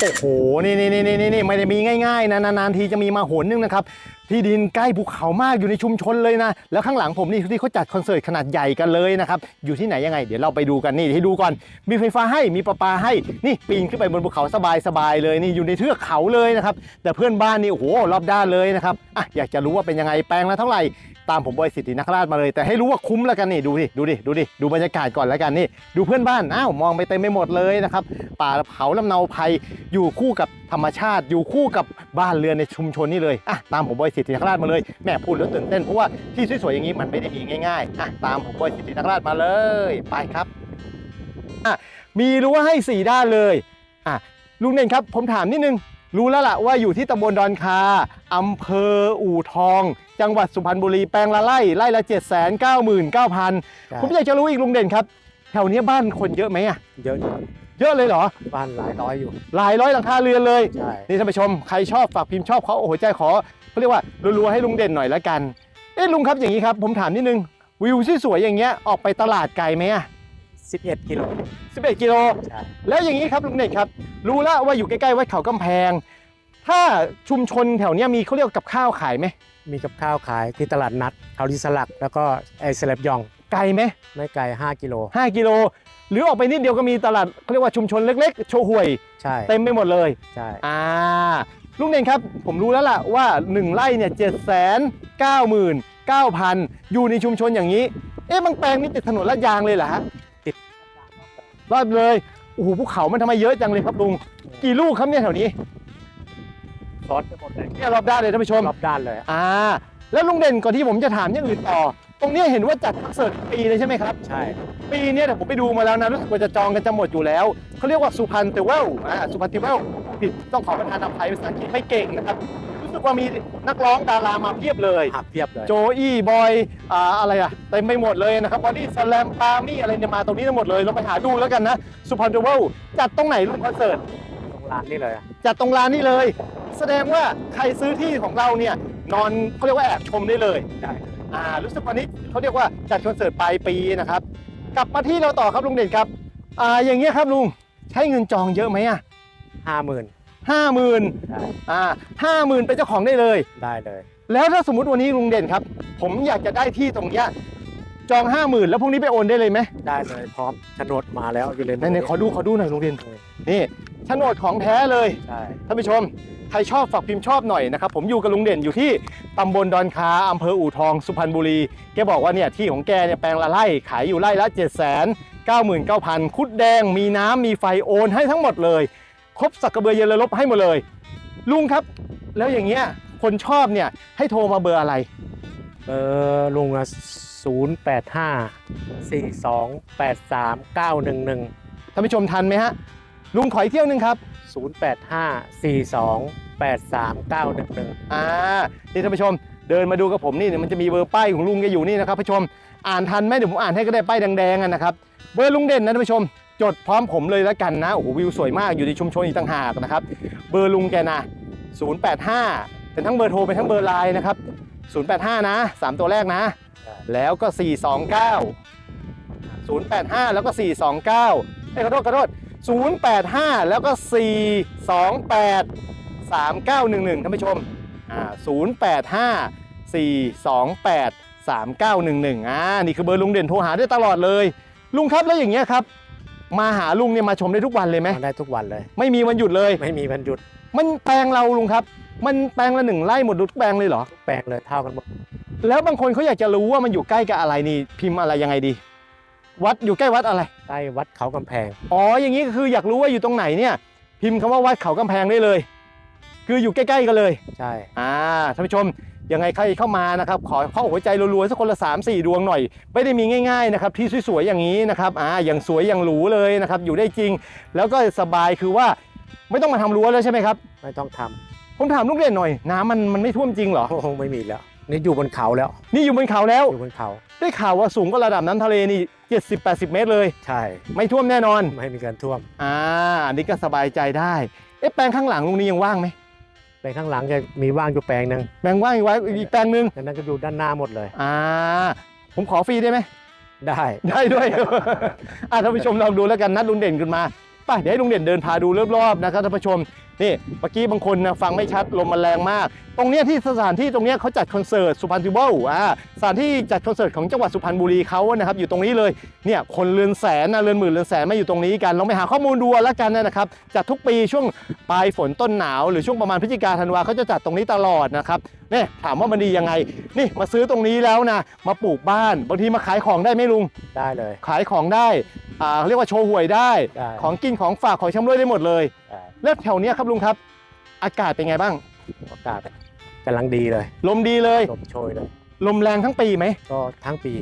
โอ้โห นี่นี่นี่นี่นี่ไม่ได้มีง่ายๆนะนานๆทีจะมีมาหนนึงนะครับ ที่ดินใกล้ภูเขามากอยู่ในชุมชนเลยนะ แล้วข้างหลังผมนี่ที่เขาจัดคอนเสิร์ตขนาดใหญ่กันเลยนะครับ อยู่ที่ไหนยังไง เดี๋ยวเราไปดูกันนี่ให้ดูก่อน มีไฟฟ้าให้มีประปาให้ นี่ปีนขึ้นไปบนภูเขาสบายๆเลยนี่อยู่ในเทือกเขาเลยนะครับ แต่เพื่อนบ้านนี่โอ้โหรอบด้านเลยนะครับอะอยากจะรู้ว่าเป็นยังไงแปลงละเท่าไหร่ตามผมบอยสิทธินคราชมาเลย แต่ให้รู้ว่าคุ้มแล้วกันนี่ดูดิดูดิดูดิดูบรรยากาศก่อนแล้วกันนี่ ดูเพื่อนบ้านอ้าวมองไปเต็มไปหมดเลยนะครับป่าเขาลำเนาภัยอยู่คู่กับธรรมชาติ อยู่คู่กับบ้านเรือนในชุมชนนี่เลยอะตามผมบอยสิทธินคราชมาเลยแม่พูดแล้วตื่นเต้นเพราะว่าที่สวยๆอย่างนี้มันไม่ได้มีง่ายๆอะตามผมบอยสิทธินคราชมาเลยไปครับอะมีรั้วให้สี่ด้านเลยอะลุงเน่งครับ ผมถามนิดนึงรู้แล้วล่ะว่าอยู่ที่ตำบลดอนคาอำเภออู่ทอง จังหวัดสุพรรณบุรีแปลงละไร่ไร่ละ 7 9 9 9 0 0 ผมอยากจะรู้อีกลุงเด่นครับ แถวเนี้ยบ้านคนเยอะไหมอะเยอะอยู่เยอะเลยเหรอ บ้านหลายร้อยอยู่ หลายร้อยหลังคาเรือนเลยใช่นี่ท่านผู้ชม ใครชอบฝากพิมพ์ชอบเขาโอ้โหใจขอ เขาเรียกว่ารัวๆให้ลุงเด่นหน่อยละกัน เอ๊ะลุงครับอย่างนี้ครับ ผมถามนิดนึงวิวที่สวยอย่างเงี้ยออกไปตลาดไกลไหมอะ11 กิโล 11 กิโล ใช่ แล้วอย่างนี้ครับลุงเด่นครับ รู้แล้วว่าอยู่ใกล้ๆวัดเขากำแพง ถ้าชุมชนแถวเนี้ยมีเขาเรียกว่ากับข้าวขายไหมมีกับข้าวขายที่ตลาดนัดเขาดิสลัก แล้วก็ไอเซเลบยอง ไกลไหม ไม่ไกล 5 กิโล5กิโล หรือออกไปนิดเดียวก็มีตลาดเขาเรียกว่าชุมชนเล็กๆ โชห่วย ใช่ เต็มไปหมดเลย ใช่ อ่า ลุงเด่นครับ ผมรู้แล้วล่ะว่า 1 ไร่เนี่ยเจ็ดแสนเก้าหมื่นเก้าพันอยู่ในชุมชนอย่างนี้ เอ๊ะบางแปลงนี่ติดถนนลาดยางเลยเหรอฮะติดรอดเลยโอ้โหภูเขามันทำไมเยอะจังเลยครับลุงกี่ลูกครับเนี่ยแถวนี้ซอสไปหมดเลยเนี่ยรอบด้านเลยท่านผู้ชมรอบด้านเลยอ่าแล้วลุงเด่นก่อนที่ผมจะถามอย่างอื่นต่อ ตรงเนี้ยเห็นว่าจัดคอนเสิร์ตปีเลยใช่ไหมครับ ใช่ ปีเนี้ยเดี๋ยวผมไปดูมาแล้วนะรู้สึกว่าจะจองกันจะหมดอยู่แล้วเขาเรียกว่าสุพรรณเทเวลอ่าสุพรรณเทเวลผิดต้องขอประทานอภัยภาษาอังกฤษไม่เก่งนะครับ รู้สึกว่ามีนักร้องดารามาเพียบเลย หักเพียบเลย โจอี้บอยอ่าอะไรอะเต็มไปหมดเลยนะครับบอดี้สแลมปามี่อะไรเนี่ยมาตรงนี้ทั้งหมดเลยเราไปหาดูแล้วกันนะสุพรรณเทเวลจัดตรงไหนลูกคอนเสิร์ต ตรงร้านนี่เลยอะจัดตรงลานนี่เลย แสดงว่าใครซื้อที่ของเราเนี่ยนอนเขาเรียกว่าแอบชมได้เลย ได้ อ่ารู้สึกวันนี้เขาเรียกว่าจัดคอนเสิร์ตปลายปีนะครับ กลับมาที่เราต่อครับลุงเด่นครับอ่าอย่างเงี้ยครับลุงใช้เงินจองเยอะไหมอะห้าหมื่นห้าหมื่นได้อ่าห้าหมื่นเป็นเจ้าของได้เลย ได้เลย แล้วถ้าสมมติวันนี้ลุงเด่นครับ ผมอยากจะได้ที่ตรงเนี้ยจองห้าหมื่นแล้วพรุ่งนี้ไปโอนได้เลยไหมได้เลยพร้อมโฉนดมาแล้วอยู่เลยไหนๆขอดูขอดูหน่อยลุงเด่นนี่โฉนดของแท้เลย ใช่ท่านผู้ชม ใครชอบฝากพิมพ์ชอบหน่อยนะครับ ผมอยู่กับลุงเด่นอยู่ที่ตำบลดอนคาอำเภออู่ทองสุพรรณบุรี แกบอกว่าเนี่ยที่ของแกเนี่ยแปลงละไร่ขายอยู่ไร่ละ 7 9 9 9 0 0 0 คุดแดง มีน้ำมีไฟโอนให้ทั้งหมดเลย ครบสักกระเบือเยลลบให้หมดเลย ลุงครับ แล้วอย่างเงี้ยคนชอบเนี่ยให้โทรมาเบอร์อะไรเบอร์ลุงอะศูนย์แปดห้าสี่สองแปดสามเก้าหนึ่งหนึ่งท่านผู้ชมทันไหมฮะลุงขออีกเที่ยวหนึงครับ ศูนย์แปดห้าสี่สองแปดสามเก้าหนึ่งหนึ่งอ่า นี่ท่านผู้ชม เดินมาดูกับผมนี่เนี่ยมันจะมีเบอร์ป้ายของลุงแกอยู่นี่นะครับผู้ชม อ่านทันไหมเดี๋ยวผมอ่านให้ก็ได้ป้ายแดงๆอะนะครับ เบอร์ลุงเด่นนะท่านผู้ชม จดพร้อมผมเลยแล้วกันนะ โอ้โหวิวสวยมากอยู่ในชุมชนอีกต่างหากนะครับ เบอร์ลุงแกนะ 085 เป็นทั้งเบอร์โทรเป็นทั้งเบอร์ไลน์นะครับ 085 นะ 3 ตัวแรกนะ แล้วก็ 429 085 แล้วก็ 429เอ้ยขอโทษขอโทษ 085 แล้วก็ 428 3911ท่านผู้ชมอ่า085 428 3911อ่านี่คือเบอร์ลุงเด่นโทรหาได้ตลอดเลย ลุงครับแล้วอย่างเงี้ยครับ มาหาลุงเนี่ยมาชมได้ทุกวันเลยไหมมาได้ทุกวันเลย ไม่มีวันหยุดเลย ไม่มีวันหยุด มันแปลงเราลุงครับ มันแปลงละหนึ่งไร่หมดทุกแปลงเลยเหรอทุกแปลงเลยเท่ากันหมด แล้วบางคนเขาอยากจะรู้ว่ามันอยู่ใกล้กับอะไรนี่พิมพ์อะไรยังไงดี วัดอยู่ใกล้วัดอะไร ใกล้วัดเขากำแพง อ๋อ อย่างนี้ก็คืออยากรู้ว่าอยู่ตรงไหนเนี่ย พิมพ์คำว่าวัดเขากำแพงได้เลย คืออยู่ใกล้ๆกันเลย ใช่ อ่า ท่านผู้ชม ยังไงใครเข้ามานะครับ ขอเข้าหัวใจรัวๆสักคนละ 3 4 ดวงหน่อย ไม่ได้มีง่ายๆนะครับ ที่สวยๆอย่างนี้นะครับ อ่า อย่างสวยอย่างหรูเลยนะครับ อยู่ได้จริง แล้วก็สบายคือว่าไม่ต้องมาทำรั้วแล้วใช่ไหมครับ ไม่ต้องทผมถามลูกเด่นหน่อย น้ำมันมันไม่ท่วมจริงเหรอำโอ้โหไม่มีแล้ว นี่อยู่บนเขาแล้ว นี่อยู่บนเขาแล้ว อยู่บนเขา ได้ข่าวว่าสูงกว่าระดับน้ำทะเลนี่ 70-80 เมตรเลย ใช่ ไม่ท่วมแน่นอน ไม่มีการท่วม อ่า อันนี้ก็สบายใจได้ เอ๊ะแปลงข้างหลังลุงนี้ยังว่างไหมแปลงข้างหลังจะมีว่างอยู่แปลงหนึ่งแปลงว่างอีกไว้อีกแปลงหนึ่งดังนั้นก็อยู่ด้านหน้าหมดเลย อ่า ผมขอฟรีได้ไหม ได้ ได้ด้วย อะท่านผู้ชมลองดูแล้วกันนัดลุงเด่นขึ้นมาแไปเดี๋ยวให้ลุงเด่นเดินพาดูรอบๆนะครับท่านผู้ชม นี่เมื่อกี้บางคนนะฟังไม่ชัดลมมันแรงมาก ตรงเนี้ยที่สถานที่ตรงเนี้ยเขาจัดคอนเสิร์ตสุพรรณทิเบิลอ่าสถานที่จัดคอนเสิร์ตของจังหวัดสุพรรณบุรีเขานะครับอยู่ตรงนี้เลยเนี่ยคนเรือนแสนนะเรือนหมื่นเรือนแสนมาอยู่ตรงนี้กันลองไปหาข้อมูลดูแล้วกันนะครับจัดทุกปีช่วงปลายฝนต้นหนาวหรือช่วงประมาณพฤศจิกาธันวาเขาจะจัดตรงนี้ตลอดนะครับเนี่ยถามว่ามันดียังไง นี่มาซื้อตรงนี้แล้วนะมาปลูกบ้านบางทีมาขายของได้ไหมลุง ได้เลย ขายของได้อ่าเรียกว่าโชว์หวยได้ ได้ ของกินของฝากของชำร่วยได้หมดเลยได้ แล้วแถวเนี้ยครับลุงครับ อากาศเป็นไงบ้าง อากาศกำลังดีเลยลมดีเลย ลมโชยเลย ลมแรงทั้งปีไหมก็ทั้งปี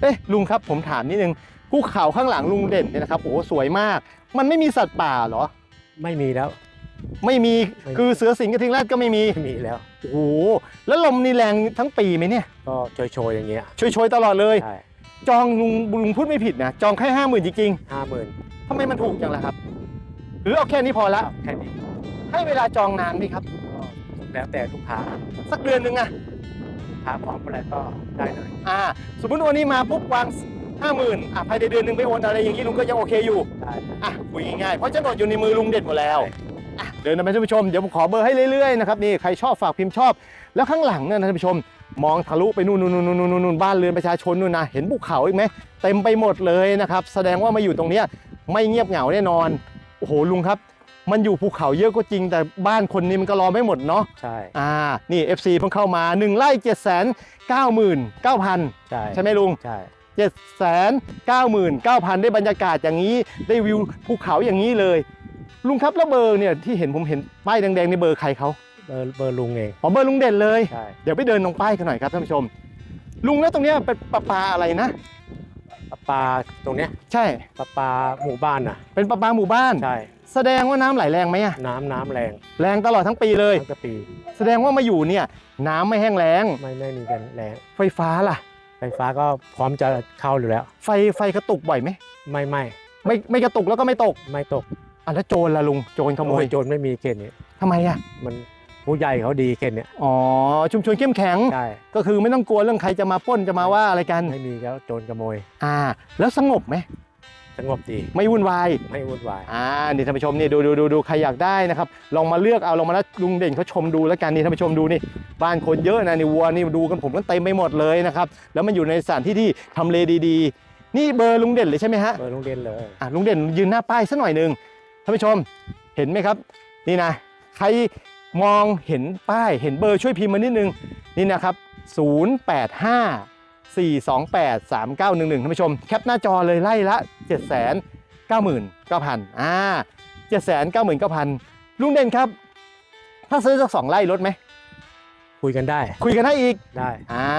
เอ๊ะลุงครับผมถามนิดนึงภูเขาข้างหลังลุงเด่นเนี่ยนะครับโอ้โหสวยมาก มันไม่มีสัตว์ป่าเหรอ ไม่มีแล้ว ไม่มีไม่มี คือเสือสิงห์กระทิงแรดก็ไม่มีไม่มีแล้ว โอ้โหแล้วลมนี่แรงทั้งปีไหมเนี่ยก็โชยๆอย่างเงี้ยช่วยๆตลอดเลย ใช่จองลุงลุงพูดไม่ผิดนะจองแค่ห้าหมื่นจริงห้าหมื่นๆทำไมมันถูกจังล่ะครับ หรือเอาแค่นี้พอละ แค่นี้ให้เวลาจองนานไหมครับก็แล้วแต่ลูกค้าสักเดือนหนึ่งอะลูกค้าพร้อมอะไรก็ได้เลย อ่า สมมติวันนี้มาปุ๊บวางห้าหมื่นอะภายในเดือนหนึ่งไปโอนอะไรอย่างนี้ลุงก็ยังโอเคอยู่ ได้อะคุยง่ายๆเพราะโฉนดอยู่ในมือลุงเด็ดหมดแล้วอะเดินนะท่านผู้ชมเดี๋ยวผมขอเบอร์ให้เรื่อยๆนะครับนี่ใครชอบฝากพิมพ์ชอบ แล้วข้างหลังเนี่ยนะท่านผู้ชม มองทะลุไปนู่นนู่นนู่นนู่นนู่นนู่นบ้านเรือนประชาชนนู่นนะเห็นภูเขาอีกไหมเต็มไปหมดเลยนะครับ แสดงว่ามาอยู่ตรงเนี้ยไม่เงียบเหงาแน่นอนโอ้โหลุงครับ มันอยู่ภูเขาเยอะก็จริง แต่บ้านคนนี้มันก็รอไม่หมดเนาะใช่ อ่านี่ FC เพิ่งเข้ามา1ไร่7 9 9 9 0 0 ใช่ใช่ไหมลุง ใช่ 7 9 9 9 0 0 ได้บรรยากาศอย่างนี้ได้วิวภูเขาอย่างนี้เลย ลุงครับแล้วเบอร์เนี่ยที่เห็นผมเห็นป้ายแดงๆในเบอร์ใครเขาเบอร์เบอร์ลุงเองอ๋อเบอร์ลุงเด่นเลย ใช่ เดี๋ยวไปเดินตรงป้ายกันหน่อยครับท่านผู้ชม ลุงแล้วตรงเนี้ยเป็นปลาปลาอะไรนะ ปลาปลาตรงเนี้ยใช่ ปลาปลาหมู่บ้านน่ะ เป็นปลาปลาหมู่บ้าน ใช่ แสดงว่าน้ำไหลแรงไหมอะน้ำน้ำแรงแรงตลอดทั้งปีเลย ทั้งกะปีแสดงว่ามาอยู่เนี่ยน้ำไม่แห้งแล้ง ไม่ไม่มีกันแรงไฟฟ้าล่ะ ไฟฟ้าก็พร้อมจะเข้าอยู่แล้ว ไฟไฟกระตุกบ่อยไหมไม่ไม่ไม่ไม่กระตุกแล้วก็ไม่ตกไม่ตกอะแล้วโจรล่ะลุงโจรขโมยโจรไม่มีเขตนี้ทำไมอะมัน ผู้ใหญ่เขาดีเขตเนี้ยอ๋อชุมชนเข้มแข็ง ใช่ก็คือไม่ต้องกลัวเรื่องใครจะมาปล้นจะมาว่าอะไรกันไม่มีแล้วโจรขโมยอ่า แล้วสงบไหมสงบดีไม่วุ่นวายไม่วุ่นวายอ่านี่ท่านผู้ชมนี่ดูดูดูดูใครอยากได้นะครับลองมาเลือกเอาลองมาแล้วลุงเด่นเขาชมดูแล้วกันนี่ท่านผู้ชมดูนี่บ้านคนเยอะนะนี่วัวนี่ดูกันผมกันเต็มไปหมดเลยนะครับแล้วมันอยู่ในสถานที่ที่ทำเลดีๆ นี่เบอร์ลุงเด่นเลยใช่ไหมฮะเบอร์โรงเรียนเลย อะลุงเด่นยืนหน้าป้ายสักหน่อยหนึ่งท่านผู้ชมเห็นไหมครับ นี่นะใคร มองเห็นป้ายเห็นเบอร์ช่วยพิมพ์มานิดนึงนี่นะครับ 085 428 3911ท่านผู้ชม แคปหน้าจอเลยไล่ละ 7 9 9 0 0 0อ่า7 9 9 0 0 0ลุงเด่นครับ ถ้าซื้อสักสองไร่ลดไหม คุยกันได้ คุยกันได้อีก ได้ อ้า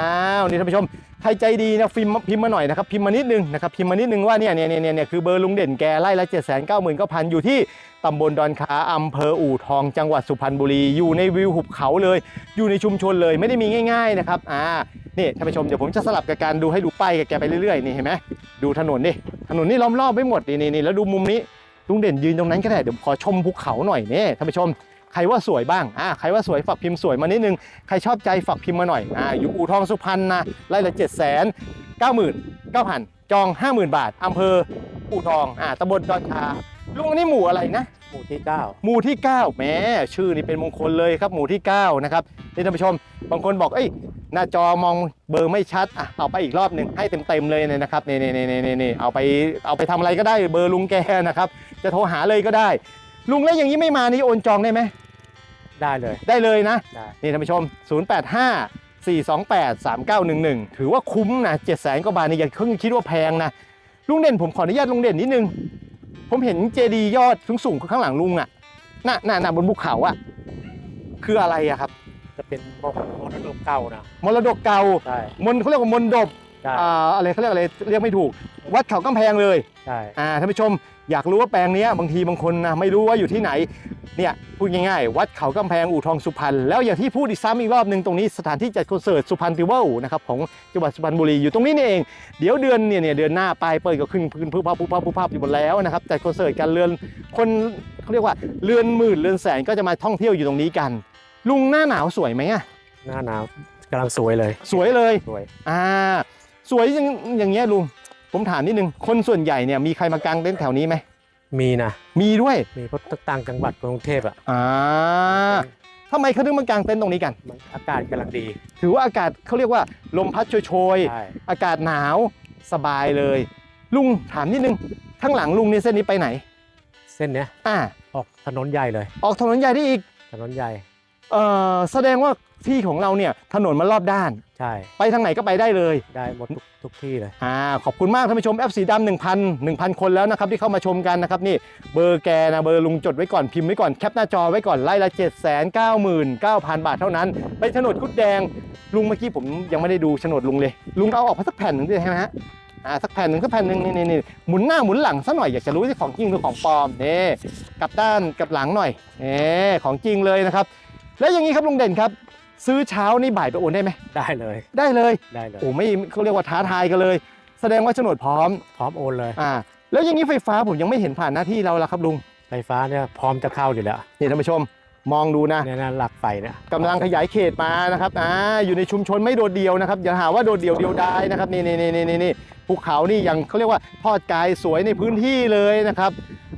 ว นี่ท่านผู้ชม ใครใจดีนะพิมพ์พิมพ์มาหน่อยนะครับพิมพ์มานิดนึงนะครับพิมพ์มานิดนึงว่าเนี่ยเนี่ยเนี่ยเนี่ยคือเบอร์ลุงเด่นแกไล่ละเจ็ดแสนเก้าหมื่นเก้าพันอยู่ที่ตำบลดอนคาอำเภออู่ทองจังหวัดสุพรรณบุรี อยู่ในวิวหุบเขาเลย อยู่ในชุมชนเลยไม่ได้มีง่าย ๆนะครับอ่านี่ท่านผู้ชมเดี๋ยวผมจะสลับกับการดูให้ดูป้ายกับแกไปเรื่อยๆนี่เห็นไหมดูถนนดิถนนนี่ล้อมรอบไม่หมดนี่นี่นี่แล้วดูมุมนี้ลุงเด่นยืนตรงนั้นก็ได้เดี๋ยวขอชมภูเขาหน่อยนี่ท่านผู้ชม ใครว่าสวยบ้างอ่าใครว่าสวยฝากพิมพ์สวยมานิดนึง ใครชอบใจฝากพิมพ์มาหน่อยอ่าอยู่อู่ทองสุพรรณนะไร่ละเจ็ดแสนเก้าหมื่นเก้าพันจองห้าหมื่นบาทอำเภออู่ทองอ่าตำบลดอนคาลุงอันนี้หมู่อะไรนะ หมู่ที่เก้าหมู่ที่9แหมชื่อนี่เป็นมงคลเลยครับหมู่ที่9นะครับนี่ท่านผู้ชม บางคนบอกเอ้ยหน้าจอมองเบอร์ไม่ชัดอะเอาไปอีกรอบหนึ่งให้เต็มๆเลยเนี่ยนะครับนี่นี่นี่นี่นี่เอาไปเอาไปทำอะไรก็ได้เบอร์ลุงแกนะครับ จะโทรหาเลยก็ได้ ลุงแล้วอย่างนี้ไม่มานี่โอนจองได้ไหม ได้เลยได้เลยนะ ได้นี่ท่านผู้ชม 085 428 3911 ถือว่าคุ้มนะ7 0 0 0 0 0กว่าบาทนี่อย่าเพิ่งคิดว่าแพงนะ ลุงเด่นผมขออนุญาตลุงเด่นนิดนึง ผมเห็นเจดีย์ยอดสูงๆข้างหลังลุงอะน่ะน่ะน่ะบนภูเขาอะคืออะไรอะครับ จะเป็นมรมรดกเก่านะมรดกเก่า ใช่มนเขาเรียกว่ามนดบใช่อ่าอะไรเขาเรียกอะไรเรียกไม่ถูก วัดเขากำแพงเลย ใช่อ่าท่านผู้ชมอยากรู้ว่าแปลงนี้บางทีบางคนนะไม่รู้ว่าอยู่ที่ไหนเนี่ยพูดง่ายๆ วัดเขากำแพงอู่ทองสุพรรณแล้วอย่างที่พูดอีกซ้ำอีกรอบหนึ่งตรงนี้สถานที่จัดคอนเสิร์ตสุพรรณติเวิลนะครับของจังหวัดสุพรรณบุรีอยู่ตรงนี้นี่เอง เดี๋ยวเดือนเนี่ยเนี่ยเดือนหน้าปลายเปิดก็ขึ้นขึ้นพื้นภาพพื้ภาพพื้ภาพอยู่หมดแล้วนะครับจัดคอนเสิร์ตกันเรือนคนเขาเรียกว่าเรือนหมื่นเรือนแสนก็จะมาท่องเที่ยวอยู่ตรงนี้กัน ลุงหน้าหนาวสวยไหมอะหน้าหนาวกำลังสวยเลย สวยเลยสวยอ่าสวยอย่างอย่างเงี้ยลุง ผมถามนิดนึง คนส่วนใหญ่เนี่ยมีใครมากางเต็นท์แถวนี้ไหม มีนะ มีด้วยมีเพราะต่างจังหวัดกรุงเทพอะอ่าทำไมเขาถึงมากางเต็นท์ตรงนี้กัน มันอากาศกำลังดี ถือว่าอากาศเขาเรียกว่าลมพัดโชยใช่ๆ อากาศหนาวสบายเลย ลุงถามนิดนึง ข้างหลังลุงเนี่ยเส้นนี้ไปไหน เส้นเนี้ยอ่า ออกถนนใหญ่เลย ออกถนนใหญ่ได้อีก ถนนใหญ่ เอ่อแสดงว่าที่ของเราเนี่ยถนนมันรอบด้าน ใช่ไปทางไหนก็ไปได้เลยได้หมดทุกทุกที่เลย อ่าขอบคุณมากท่านผู้ชม F สีดำ1,000 1,000 คนแล้วนะครับที่เข้ามาชมกันนะครับนี่เบอร์แกนะเบอร์ลุงจดไว้ก่อนพิมพ์ไว้ก่อนแคปหน้าจอไว้ก่อนไล่ละ 7 9 9 9 0 0 บาทเท่านั้นเป็นโฉนดกุดแดงลุงเมื่อกี้ผมยังไม่ได้ดูโฉนดลุงเลย ลุงเอาออกมาสักแผ่นหนึ่งได้ไหมฮะอ่าสักแผ่นหนึ่งสักแผ่นหนึ่งนี่นี่นี่หมุนหน้าหมุนหลังซะหน่อยอยากจะรู้ที่ของจริงหรือของปลอมนี่กลับด้านกลับหลังหน่อยนี่ของจริงเลยนะครับ แล้วอย่างนี้ครับลุงเด่นครับ ซื้อเช้านี่บ่ายไปโอนได้ไหมได้เลยได้เลยได้เลย โอ้ไม่เขาเรียกว่าท้าทายกันเลย แสดงว่าโฉนดพร้อมพร้อมโอนเลย อ่าแล้วอย่างนี้ไฟฟ้าผมยังไม่เห็นผ่านหน้าที่เราละครับลุงไฟฟ้าเนี่ยพร้อมจะเข้าอยู่แล้วนี่ท่านผู้ชมมองดูนะเนี่ยนะหลักไฟเนี่ยกำลังขยายเขตมานะครับอ่าอยู่ในชุมชนไม่โดดเดี่ยวนะครับอย่าหาว่าโดดเดี่ยวเดียวดายนะครับนี่นี่นี่นี่นี่นี่ภูเขานี่ยังเขาเรียกว่าทอดกายสวยในพื้นที่เลยนะครับ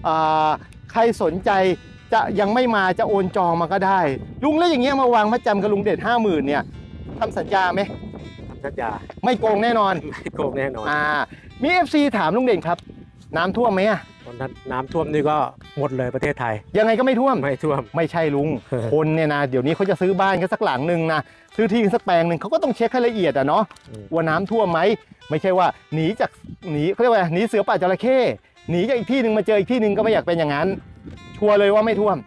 อ่าใครสนใจ จะยังไม่มาจะโอนจองมาก็ได้ ลุงแล้วอย่างเงี้ยมาวางมัดจำกับลุงเด็ดห้าหมื่นเนี่ยทำสัญญาไหมทำสัญญาไม่โกงแน่นอนไม่โกงแน่นอนอ่ามี FC ถามลุงเด่นครับ น้ำท่วมไหมอะตอนนั้นน้ำท่วมนี่ก็หมดเลยประเทศไทย ยังไงก็ไม่ท่วม ไม่ท่วม ไม่ใช่ลุง คนเนี่ยนะเดี๋ยวนี้เขาจะซื้อบ้านกันสักหลังหนึ่งนะซื้อที่กันสักแปลงหนึ่งเขาก็ต้องเช็คให้ละเอียดอะเนาะอืม ว่าน้ำท่วมไหมไม่ใช่ว่าหนีจากหนีเขาเรียกว่าหนีเสือป่าจระเข้หนีจากอีกที่หนึ่งมาเจออีกที่หนึ่งก็ไม่อยากเป็นอย่างนั้น ชัวร์เลยว่าไม่ท่วม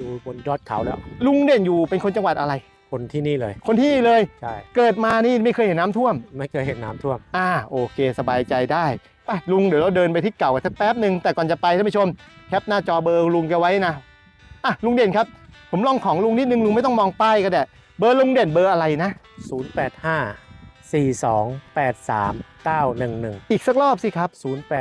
ดูบนยอดเขาแล้ว ลุงเด่นอยู่เป็นคนจังหวัดอะไร คนที่นี่เลย คนที่นี่เลย ใช่ เกิดมานี่ไม่เคยเห็นน้ำท่วม ไม่เคยเห็นน้ำท่วม อ่าโอเค สบายใจได้ไปลุงเดี๋ยวเราเดินไปที่เก่ากันสักแป๊บหนึ่งแต่ก่อนจะไปท่านผู้ชมแคปหน้าจอเบอร์ลุงแกไว้นะอะลุงเด่นครับ ผมลองของลุงนิดนึงลุงไม่ต้องมองป้ายก็ได้เบอร์ลุงเด่นเบอร์อะไรนะ085 4283 911 อีกสักรอบสิครับ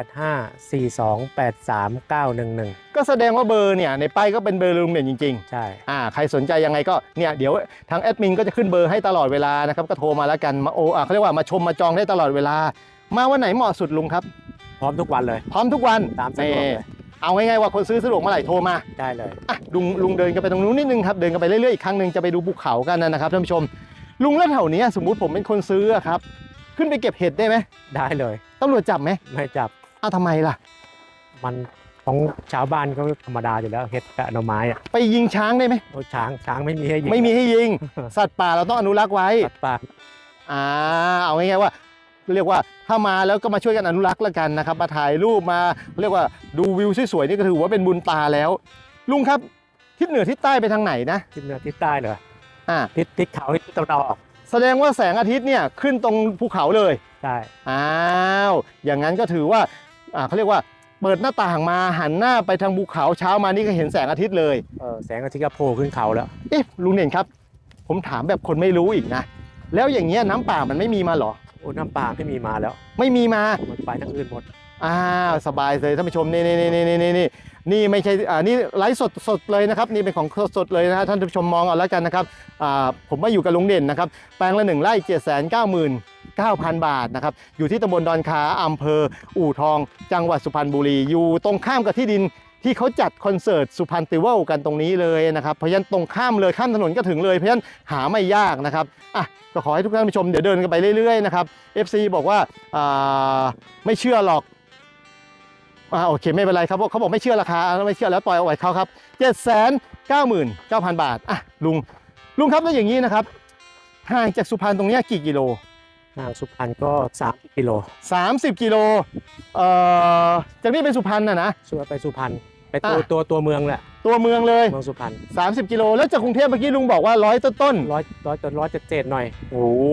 085 4283 911 ก็แสดงว่าเบอร์เนี่ยในป้ายก็เป็นเบอร์ลุงเด่นจริงใช่ๆอ่าใครสนใจยังไงก็เนี่ยเดี๋ยวทางแอดมินก็จะขึ้นเบอร์ให้ตลอดเวลานะครับก็โทรมาแล้วกันมาโออ่าเขาเรียกว่ามาชมมาจองได้ตลอดเวลา มาวันไหนเหมาะสุดลุงครับ พร้อมทุกวันเลย พร้อมทุกวันตามสะดวกเลยนี่เอาง่ายๆว่าคนซื้อสะดวกเมื่อไหร่โทรมา ได้เลย อะลุงลุงเดินกันไปตรงนู้นนิดนึงครับเดินกันไปเรื่อยๆอีกครั้งหนึ่งจะไปดูภูเขากันนะครับท่านผู้ชม ลุงแล้วแถวเนี้ยสมมุติผมเป็นคนซื้ออะครับ ขึ้นไปเก็บเห็ดได้ไหมได้เลย ตำรวจจับไหมไม่จับอ้าวทำไมล่ะ มันของชาวบ้านก็ธรรมดาอยู่แล้วเห็ดกับหน่อไม้อะไปยิงช้างได้ไหมโอ้ช้างช้างไม่มีให้ยิงไม่มีให้ยิง สัตว์ป่าเราต้องอนุรักษ์ไว้ สัตว์ป่าอ่าเอาง่ายๆว่าเรียกว่าถ้ามาแล้วก็มาช่วยกันอนุรักษ์แล้วกันนะครับ มาถ่ายรูปมาเรียกว่าดูวิวสวยๆนี่ก็ถือว่าเป็นบุญตาแล้ว ลุงครับทิศเหนือทิศใต้ไปทางไหนนะทิศเหนือทิศใต้เลยอ่าทิศทิศเขาทิศตะวันออก แสดงว่าแสงอาทิตย์เนี่ยขึ้นตรงภูเขาเลยใช่อ้าวอย่างนั้นก็ถือว่าอ่าเขาเรียกว่าเปิดหน้าต่างมาหันหน้าไปทางภูเขาเช้ามานี่ก็เห็นแสงอาทิตย์เลยเออแสงอาทิตย์ก็โผล่ขึ้นเขาแล้วเอ๊ะลุงเด่นครับ ผมถามแบบคนไม่รู้อีกนะแล้วอย่างเงี้ยน้ำป่ามันไม่มีมาเหรอ โอ้น้ำป่าไม่มีมาแล้วไม่มีมา มันไปทางอื่นหมด อ้าวสบายเลยท่านผู้ชมนี่นี่นี่นี่นี่นี่ นี่ไม่ใช่อ่านี่ไลฟ์สดสดเลยนะครับนี่เป็นของสดเลยนะฮะท่านผู้ชมมองเอาแล้วกันนะครับอ่าผมมาอยู่กับลุงเด่นนะครับแปลงละหนึ่งไร่เจ็ดแสนเก้าหมื่นเก้าพันบาทนะครับอยู่ที่ตำบลดอนคาอำเภอ อู่ทอง จังหวัดสุพรรณบุรี อยู่ตรงข้ามกับที่ดินที่เขาจัดคอนเสิร์ตสุพรรณติวัลกันตรงนี้เลยนะครับเพราะฉะนั้นตรงข้ามเลยข้ามถนนก็ถึงเลยเพราะฉะนั้นหาไม่ยากนะครับอะก็ขอให้ทุกท่านผู้ชมเดี๋ยวเดินกันไปเรื่อยๆนะครับ FC บอกว่าอ่าไม่เชื่อหรอก อ่าโอเคไม่เป็นไรครับเขาบอกไม่เชื่อราคาไม่เชื่อแล้วปล่อยเอาไว้เขาครับเจ็ดแสนเก้าหมื่นเก้าพันบาทอะลุงลุงครับแล้วอย่างนี้นะครับห่างจากสุพรรณตรงเนี้ยกี่กิโลห่างสุพรรณก็3กิโล30กิโลเอ่อจากนี้เป็นสุพรรณนะนะส่วนไปสุพรรณไปตัวอะตัวตัวเมืองแหละตัวเมืองเลยเมืองสุพรรณ30กิโลแล้วจากกรุงเทพเมื่อกี้ลุงบอกว่าร้อยต้นต้นร้อยร้อยจนร้อยเจ็ดเจ็ดหน่อยๆโอ้โห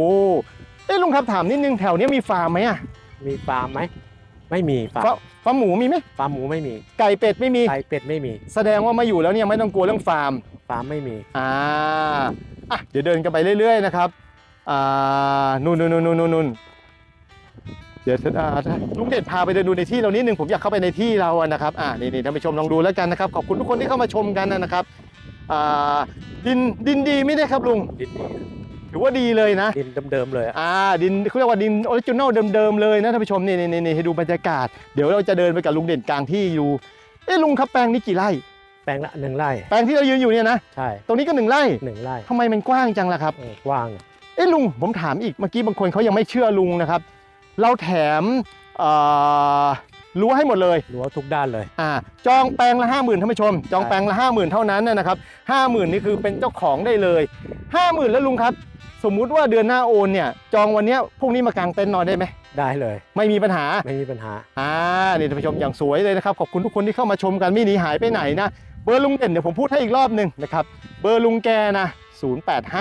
เอ้ลุงครับถามนิดนึงแถวเนี้ยมีฟาร์มไหมอะมีฟาร์มไหม ไม่มีฟาร์ฟามฟาร์มหมูมีไหมฟาร์มหมูไม่มีไก่เป็ดไม่มีไก่เป็ดไม่มี แสดงว่ามาอยู่แล้วเนี่ยไม่ต้องกลัวเรื่องฟาร์มฟาร์มไม่มีอ่าอะเดี๋ยวเดินกันไปเรื่อย ๆ นะครับอ่านู่นนู่นนู่นนู่นนู่นเดี๋ยวอ่าลุงเด่นพาไปเดินดูในที่เรานิดนึงผมอยากเข้าไปในที่เราอะนะครับอ่านี่นี่ท่านผู้ชมลองดูแล้วกันนะครับขอบคุณทุกคนที่เข้ามาชมกันนะครับอ่าดินดินดีไม่ได้ครับลุงดินดี ถือว่าดีเลยนะ ดินเดิมๆเลยอะอ่าดินเขาเรียกว่าดินออริจินอลเดิมๆเลยนะท่านผู้ชมนี่นี่นี่ให้ดูบรรยากาศ เดี๋ยวเราจะเดินไปกับลุงเด่นกลางที่อยู่เอ้ลุงครับแปลงนี้กี่ไร่ แปลงละหนึ่งไร่ แปลงที่เรายืนอยู่เนี่ยนะใช่ตรงนี้ก็หนึ่งไร่หนึ่งไร่ทำไมมันกว้างจังล่ะครับเออกว้างเอ้ลุงผมถามอีกเมื่อกี้บางคนเขายังไม่เชื่อลุงนะครับ เราแถมเอ่อรั้วให้หมดเลย รั้วทุกด้านเลย อ่าจองแปลงละห้าหมื่นท่านผู้ชม จองแปลงละห้าหมื่นเท่านั้นนะนะครับห้าหมื่นนี่คือเป็นเจ้าของได้เลยห้าหมื่นแล้วลุงครับ สมมุติว่าเดือนหน้าโอนเนี่ยจองวันเนี้ยพรุ่งนี้มากางเต็นท์นอนได้ไหมได้เลย ไม่มีปัญหาไม่มีปัญหาอ่านี่ท่านผู้ชมอย่างสวยเลยนะครับขอบคุณทุกคนที่เข้ามาชมกันไม่หนีหายไปไหนนะเบอร์ลุงเด่นเดี๋ยวผมพูดให้อีกรอบหนึ่งนะครับเบอร์ลุงแกนะ085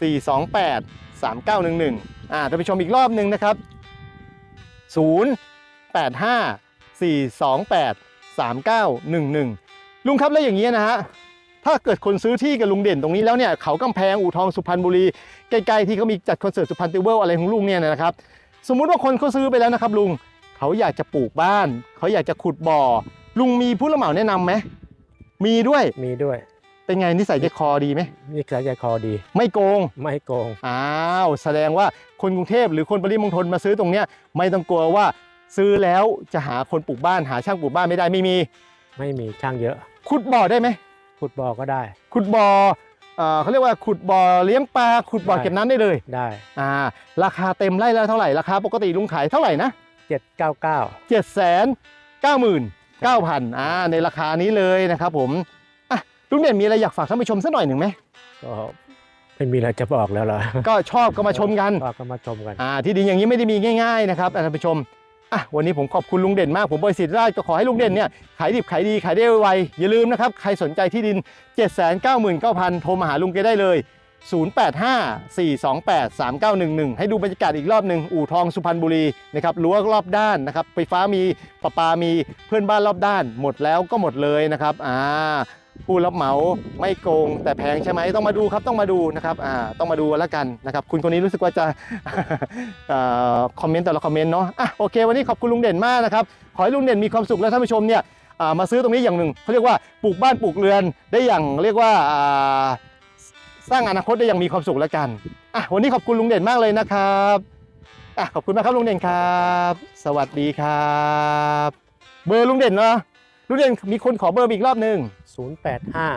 428 3911อ่าท่านผู้ชมอีกรอบหนึ่งนะครับ 085 428 3911 ลุงครับแล้วอย่างนี้ยนะฮะ ถ้าเกิดคนซื้อที่กับลุงเด่นตรงนี้แล้วเนี่ยเขากำแพงอู่ทองสุพรรณบุรีใกล้ๆที่เขามีจัดคอนเสิร์ตสุพรรณติวเวลอะไรของลุงเนี่ยนะครับ สมมุติว่าคนเขาซื้อไปแล้วนะครับลุงเขาอยากจะปลูกบ้าน เขาอยากจะขุดบ่อ ลุงมีผู้รับเหมาแนะนำไหมมีด้วย มีด้วย เป็นไงนิสัยใจคอดีไหมนี่สายใจคอดี ไม่โกง ไม่โกง อ้าวแสดงว่าคนกรุงเทพหรือคนปริมณฑลมาซื้อตรงเนี้ยไม่ต้องกลัวว่าซื้อแล้วจะหาคนปลูกบ้านหาช่างปลูกบ้านไม่ได้ไม่มี ไม่มีช่างเยอะ ขุดบ่อได้ไหม ขุดบ่อก็ได้ ขุดบ่อเอ่อเขาเรียกว่าขุดบ่อเลี้ยงปลาขุดบ่อได้เก็บน้ำได้เลยได้อ่าราคาเต็มไร่ละเท่าไหร่ราคาปกติลุงขายเท่าไหร่นะ เจ็ดเก้าเก้าเจ็ดแสนเก้าหมื่นเก้าพันอ่าในราคานี้เลยนะครับผมอะลุงเด่นมีอะไรอยากฝากท่านผู้ชมสักหน่อยหนึ่งไหม ก็ไม่มีอะไรจะบอกแล้วเหรอก็ชอบก็มาชมกันก็ก็มาชมกัน อ่าที่ดินอย่างนี้ไม่ได้มีง่ายๆนะครับท่านผู้ชม อะวันนี้ผมขอบคุณลุงเด่นมากผมบริสิทธิ์ราชก็ขอให้ลุงเด่นเนี่ยขายดิบขายดีขายได้ไวอย่าลืมนะครับ ใครสนใจที่ดิน 7 9 9 9 0 0 โทรมาหาลุงแกได้เลย 0854283911 ให้ดูบรรยากาศอีกรอบหนึ่งอู่ทองสุพรรณบุรีนะครับรั้วรอบด้านนะครับไฟฟ้ามีประปามีเพื่อนบ้านรอบด้าน หมดแล้วก็หมดเลยนะครับอ่า ผู้รับเหมาไม่โกง แต่แพงใช่ไหมต้องมาดูครับต้องมาดูนะครับอ่าต้องมาดูแล้วกันนะครับคุณคนนี้รู้สึกว่าจะอ่อคอมเมนต์แต่ละคอมเมนต์เนาะอะโอเค วันนี้ขอบคุณลุงเด่นมากนะครับขอให้ลุงเด่นมีความสุขและท่านผู้ชมเนี่ยอ่ามาซื้อตรงนี้อย่างหนึ่งเขาเรียกว่าปลูกบ้านปลูกเรือนได้อย่างเรียกว่าอ่าสร้างอนาคตได้อย่างมีความสุขแล้วกันอะวันนี้ขอบคุณลุงเด่นมากเลยนะครับอะขอบคุณมากครับลุงเด่นครับ สวัสดีครับ เบอร์ลุงเด่นเนาะ รุ่นเด่นมีคนขอเบอร์อีกรอบหนึ่ง0 8 5